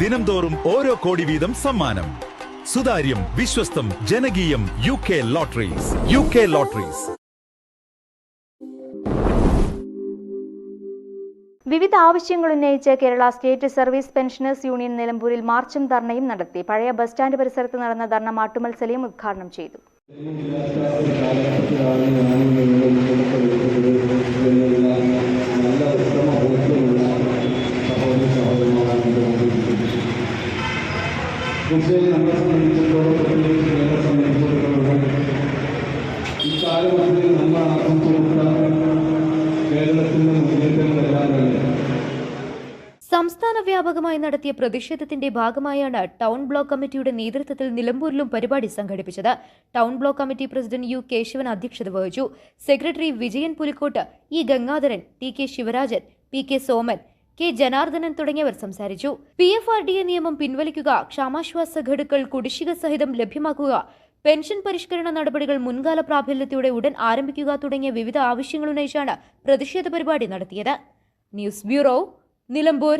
ദിനംതോറും ഓരോ കോടി വീതം സമ്മാനം. സുതാര്യം വിശ്വസ്തം ജനകീയം U K lotteries. U K lotteries. വിവിധ ആവശ്യങ്ങൾ ഉന്നയിച്ച് Kerala state service pensioners union നിലമ്പൂരിൽ മാർച്ചും ധർണയും നടത്തി. പഴയ ബസ് സ്റ്റാൻഡ് പരിസരത്ത് നടന്ന ധർണ മാട്ടുമത്സരയും ഉദ്ഘാടനം ചെയ്തു. ഈ കേരളത്തിന്റെ സംസ്ഥാന വ്യാപകമായി നടത്തിയ പ്രതിഷേധത്തിന്റെ ഭാഗമായാണ് ടൗൺ ബ്ലോക്ക് കമ്മിറ്റിയുടെ നേതൃത്വത്തിൽ നിലമ്പൂരിലും പരിപാടി സംഘടിപ്പിച്ചത്. Town block committee president U Keshavan അധ്യക്ഷത വഹിച്ചു. Secretary Vijayan Pulikkot E Gangadharan T K Sivarajan P K Soman K Janardhanan തുടങ്ങിയവർ സംസാരിച്ചു. P F R D A നിയമം പിൻവലിക്കുക ക്ഷാമാശ്വാസ ഘടുക്കൾ കുടിശ്ശിക സഹിതം ലഭ്യമാക്കുക പെൻഷൻ പരിഷ്കരണ നടപടികൾ മുൻകാല പ്രാബല്യത്തോടെ ഉടൻ ആരംഭിക്കുക തുടങ്ങിയ വിവിധ ആവശ്യങ്ങൾ ഉന്നയിച്ചാണ് പ്രതിഷേധ പരിപാടി നടത്തിയത്. News bureau Nilambur.